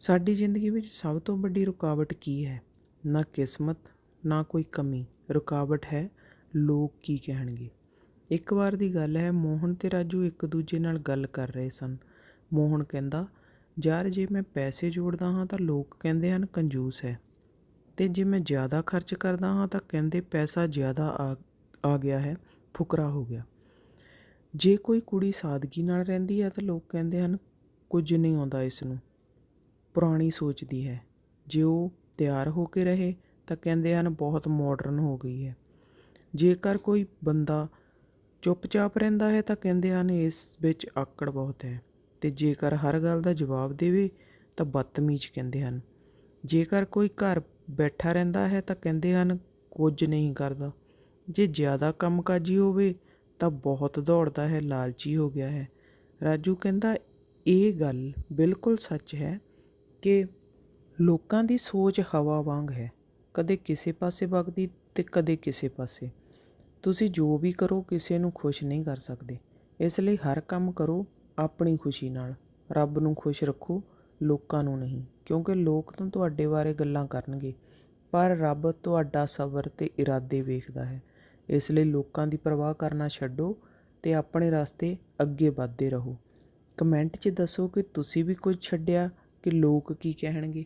ਸਾਡੀ ਜ਼ਿੰਦਗੀ ਵਿੱਚ ਸਭ ਤੋਂ ਵੱਡੀ ਰੁਕਾਵਟ ਕੀ ਹੈ? ਨਾ ਕਿਸਮਤ, ਨਾ ਕੋਈ ਕਮੀ। ਰੁਕਾਵਟ ਹੈ, ਲੋਕ ਕੀ ਕਹਿਣਗੇ? ਇੱਕ ਵਾਰ ਦੀ ਗੱਲ ਹੈ, ਮੋਹਨ ਤੇ ਰਾਜੂ ਇੱਕ ਦੂਜੇ ਨਾਲ ਗੱਲ ਕਰ ਰਹੇ ਸਨ। ਮੋਹਨ ਕਹਿੰਦਾ, ਯਾਰ, ਜੇ ਮੈਂ ਪੈਸੇ ਜੋੜਦਾ ਹਾਂ ਤਾਂ ਲੋਕ ਕਹਿੰਦੇ ਹਨ ਕੰਜੂਸ ਹੈ। ਤੇ ਜੇ ਮੈਂ ਜ਼ਿਆਦਾ ਖਰਚ ਕਰਦਾ ਹਾਂ ਤਾਂ ਕਹਿੰਦੇ ਪੈਸਾ ਜ਼ਿਆਦਾ ਆ ਆ ਗਿਆ ਹੈ, ਫੁਕਰਾ ਹੋ ਗਿਆ। ਜੇ ਕੋਈ ਕੁੜੀ ਸਾਦਗੀ ਨਾਲ ਰਹਿੰਦੀ ਹੈ ਤਾਂ ਲੋਕ ਕਹਿੰਦੇ ਹਨ, ਕੁਝ ਨਹੀਂ ਆਉਂਦਾ ਇਸ ਨੂੰ। ਪੁਰਾਣੀ ਸੋਚਦੀ ਹੈ। ਜੇ ਉਹ ਤਿਆਰ ਹੋ ਕੇ ਰਹੇ ਤਾਂ ਕਹਿੰਦੇ ਹਨ ਬਹੁਤ ਮਾਡਰਨ ਹੋ ਗਈ ਹੈ। ਜੇਕਰ ਕੋਈ ਬੰਦਾ ਚੁੱਪਚਾਪ ਰਹਿੰਦਾ ਹੈ ਤਾਂ ਕਹਿੰਦੇ ਹਨ ਇਸ ਵਿੱਚ ਆਕੜ ਬਹੁਤ ਹੈ ਤੇ ਜੇਕਰ ਹਰ ਗੱਲ ਦਾ ਜਵਾਬ ਦੇਵੇ ਤਾਂ ਬਦਤਮੀਜ਼ ਕਹਿੰਦੇ ਹਨ। ਜੇਕਰ ਕੋਈ ਘਰ ਬੈਠਾ ਰਹਿੰਦਾ ਹੈ ਤਾਂ ਕਹਿੰਦੇ ਹਨ ਕੁਝ ਨਹੀਂ ਕਰਦਾ। ਜੇ ਜ਼ਿਆਦਾ ਕੰਮਕਾਜੀ ਹੋਵੇ ਤਾਂ ਬਹੁਤ ਦੌੜਦਾ ਹੈ, ਲਾਲਚੀ ਹੋ ਗਿਆ ਹੈ। ਰਾਜੂ ਕਹਿੰਦਾ, ਇਹ ਗੱਲ ਬਿਲਕੁਲ ਸੱਚ ਹੈ। ਕਿ ਲੋਕਾਂ ਦੀ ਸੋਚ ਹਵਾ ਵਾਂਗ ਹੈ। ਕਦੇ ਕਿਸੇ ਪਾਸੇ ਵਗਦੀ ਤੇ ਕਦੇ ਕਿਸੇ ਪਾਸੇ। ਤੁਸੀਂ ਜੋ ਵੀ ਕਰੋ, ਕਿਸੇ ਨੂੰ ਖੁਸ਼ ਨਹੀਂ ਕਰ ਸਕਦੇ। ਇਸ ਲਈ ਹਰ ਕੰਮ ਕਰੋ ਆਪਣੀ ਖੁਸ਼ੀ ਨਾਲ। ਰੱਬ ਨੂੰ ਖੁਸ਼ ਰੱਖੋ, ਲੋਕਾਂ ਨੂੰ ਨਹੀਂ। ਕਿਉਂਕਿ ਲੋਕ ਤਾਂ ਤੁਹਾਡੇ ਬਾਰੇ ਗੱਲਾਂ ਕਰਨਗੇ, ਪਰ ਰੱਬ ਤੁਹਾਡਾ ਸਬਰ ਤੇ ਇਰਾਦੇ ਵੇਖਦਾ ਹੈ। ਇਸ ਲਈ ਲੋਕਾਂ ਦੀ ਪਰਵਾਹ ਕਰਨਾ ਛੱਡੋ ਤੇ ਆਪਣੇ ਰਸਤੇ ਅੱਗੇ ਵਧਦੇ ਰਹੋ। ਕਮੈਂਟ 'ਚ ਦੱਸੋ ਕਿ ਤੁਸੀਂ ਵੀ ਕੁਝ ਛੱਡਿਆ ਕਿ ਲੋਕ ਕੀ ਕਹਿਣਗੇ?